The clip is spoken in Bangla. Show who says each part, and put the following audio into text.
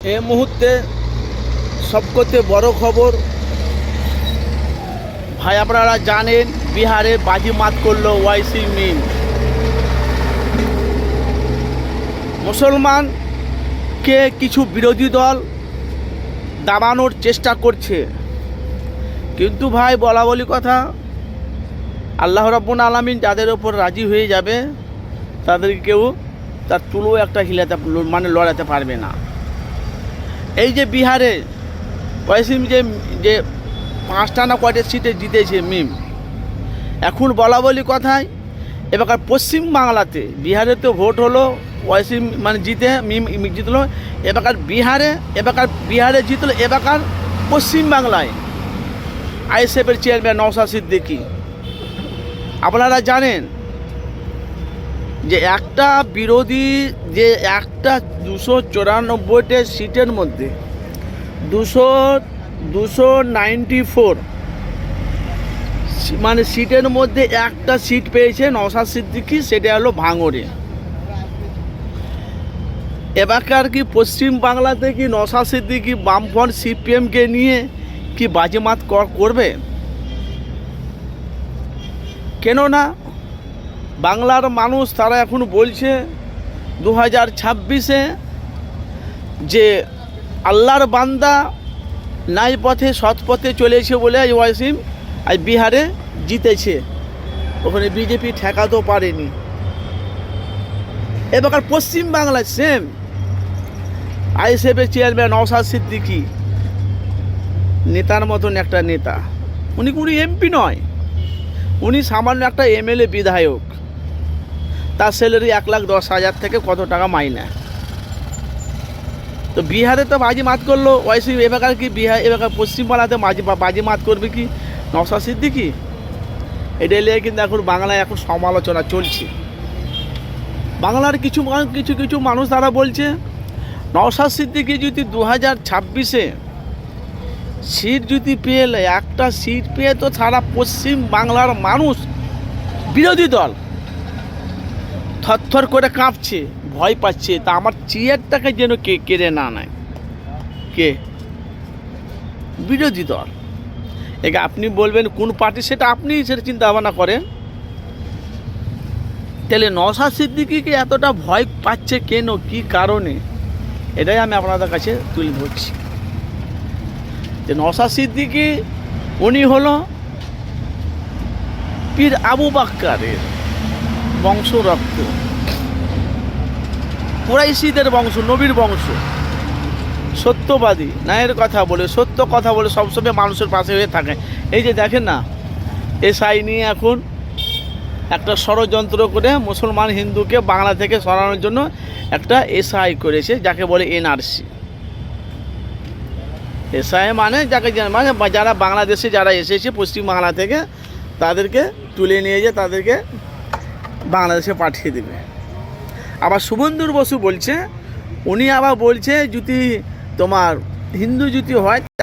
Speaker 1: এ মুহূর্তে সবকতে বড় খবর, ভাই আপনারা জানেন, বিহারে বাজিমাত করল ওয়াইসি মিম মুসলমানকে কিছু বিরোধী দল দাবানোর চেষ্টা করছে। কিন্তু ভাই, বলা বলি কথা, আল্লাহ রাব্বুল আলামিন যাদের ওপর রাজি হয়ে যাবে, তাদেরকে কেউ তার তুলো একটা হিলাতে মানে লড়াতে পারবে না। এই যে বিহারে ওয়াইসিম যে যে পাঁচটা না কয়টা সিটে জিতেছে মিম? এখন বলা বলি কথায়, এবার পশ্চিম বাংলাতে বিহারে তো ভোট হলো ওয়াইসিম মানে জিতে, মিম জিতলো, এবার বিহারে এবার বিহারে জিতলো, এবার পশ্চিম বাংলায়। আইএসএফের চেয়ারম্যান নওশাদ সিদ্দিকি। আপনারা জানেন যে একটা বিরোধী যে একটা দুশো চুরানব্বইটা সিটের মধ্যে দুশো দুশো নাইনটি ফোর মানে সিটের মধ্যে একটা সিট পেয়েছে নওশাদ সিদ্দিকি, সেটা হলো ভাঙড়ে। এবারকার কি পশ্চিম বাংলাতে কি নওশাদ সিদ্দিকি বামফ্রন্ট সিপিএমকে নিয়ে কি বাজিমাত কর- করবে? কেননা বাংলার মানুষ তারা এখন বলছে দু হাজার ছাব্বিশে যে আল্লাহর বান্দা নাই পথে সৎ পথে চলেছে বলে আজ ওয়াসিম আজ বিহারে জিতেছে। ওখানে বিজেপি ঠেকাতেও পারেনি। এবার পশ্চিম বাংলায় সেম আইএসএফের চেয়ারম্যান নওশাদ সিদ্দিকি, নেতার মতন একটা নেতা। উনি উনি এমপি নয়। উনি সামান্য একটা এমএলএ বিধায়ক। তার স্যালারি এক লাখ দশ হাজার থেকে কত টাকা মাইনে? তো বিহারে তো বাজি মাত করল, ওয়াইসি এবার কি বিহার এবার পশ্চিমবাংলাতে মাঝি বাজি মাত করবে কি? নশা সিদ্দিকি? এটা নিয়ে কিন্তু এখন বাংলায় এখন সমালোচনা চলছে। বাংলার কিছু কিছু কিছু মানুষ তারা বলছে নওশাদ সিদ্দিকি যদি দু হাজার ছাব্বিশে সিট যদি পেয়ে একটা সিট পেয়ে তো সারা পশ্চিম বাংলার মানুষ বিরোধী দল। থরথর করে কাঁপছে, ভয় পাচ্ছে। তা আমার চেয়ারটাকে যেন কে কেড়ে না নেয়। কে? বিরোধী দল। একে আপনি বলবেন, কোন পার্টি সেটা আপনি সেটা চিন্তা ভাবনা করেন। তাহলে নশা সিদ্দিকিকে এতটা ভয় পাচ্ছে কেন? কি কারণে? এটাই আমি আপনাদের কাছে তুলে ধরছি। যে নশা সিদ্দিকি, উনি হলো পীর আবু বাক্কারের বংশ রক্ত কুরাইশিদের বংশ, নবীর বংশ। সত্যবাদী, ন্যায়ের কথা বলে, সত্য কথা বলে সবসময় মানুষের পাশে হয়ে থাকে। এই যে দেখেন না, এসআই নিয়ে এখন একটা ষড়যন্ত্র করে মুসলমান হিন্দুকে বাংলা থেকে সরানোর জন্য একটা এসআই করেছে, যাকে বলে এনআরসি। এসআই মানে যাকে মানে যারা বাংলাদেশে যারা এসেছে পশ্চিম বাংলা থেকে, তাদেরকে তুলে নিয়ে যে তাদেরকে বাংলাদেশে পাঠিয়ে দেবে। আবার শুভেন্দুর বসু বলছে উনি আবার বলছে যদি তোমার হিন্দু যদি হয়